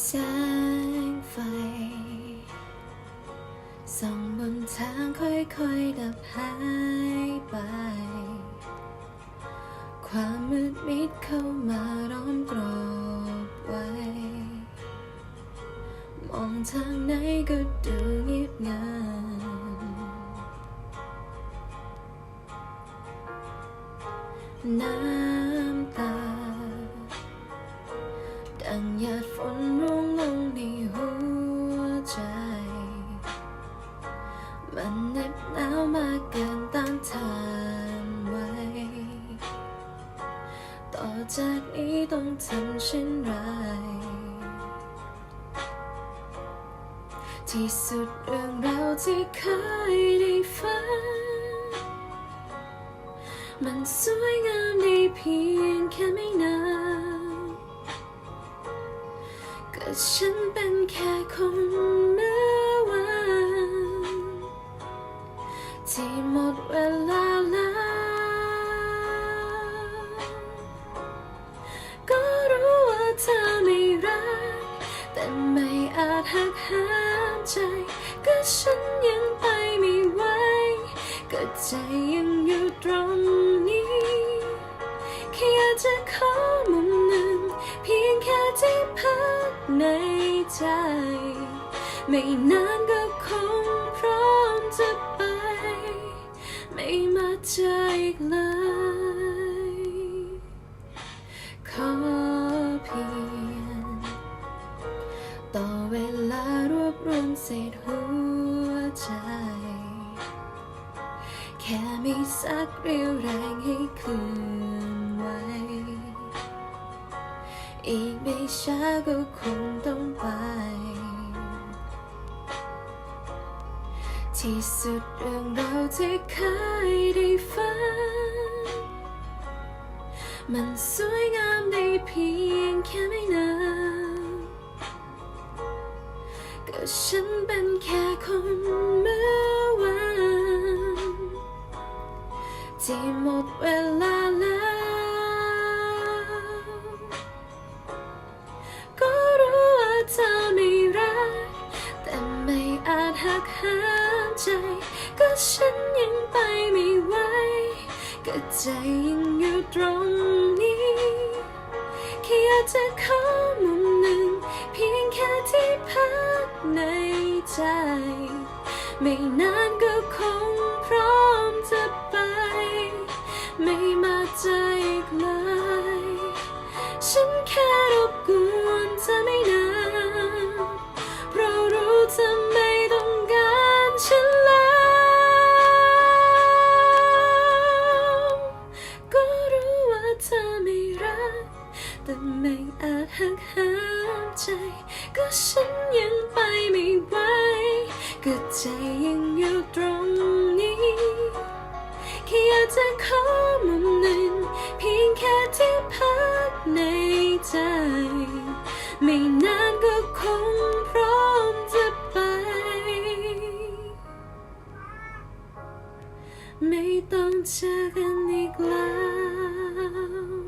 แสงไฟส่องบนทางค่อยๆ ดับหายไป ความมืดมิดเข้ามาล้อมกรอบไว้ มองทางไหนก็ดูเงียบงันน้ำตา ดังหยาดฝน มันเหน็บหนาวมากเกินต้านทานไว้ ต่อจากนี้ต้องทำเช่นไร ที่สุดเรื่องราวที่เคยได้ฟังมันสวยงามได้เพียงแค่ไม่นานก็ฉันเป็นแค่คน ที่หมดเวลาแล้วก็รู้ว่าเธอไม่รัก แต่ไม่อาจหักห้ามใจ ก็ฉันยังไปไม่ไหวก็ใจยังอยู่ตรงนี้แค่อยากจะขอมุมหนึ่ง เพียงแค่ที่พักในใจ ไม่นาน มาเจอีกเลยขอเพียงต่อเวลารวบรวมเศษหัวใจ แค่มีสักเรียวแรงให้คืนไหวอีกไม่ช้าก็คงต้องไป ที่สุดเรื่องราวที่เคยได้ฟังมันสวยงามได้เพียงแค่ไม่นานก็ฉันเป็นแค่คนเมื่อวานที่หมดเวลา ฉันยังไปไม่ไหวก็ใจยังอยู่ตรงนี้แค่อยากจะขอมุมหนึ่ง เพียงแค่ที่พักในใจ ไม่นานก็คงพร้อมจะไป ไม่มาใจอีกเลยฉันแค่รบกวนาจหักห้ามใจ ก็ฉันยังไปไม่ไหวก็ใจยังอยู่ตรงนี้แค่อยากจะขอมุมหนึ่งเพียงแค่ที่พักในใจ ไม่นานก็คงพร้อมจะไป ไม่ต้องเจอกันอีกแล้ว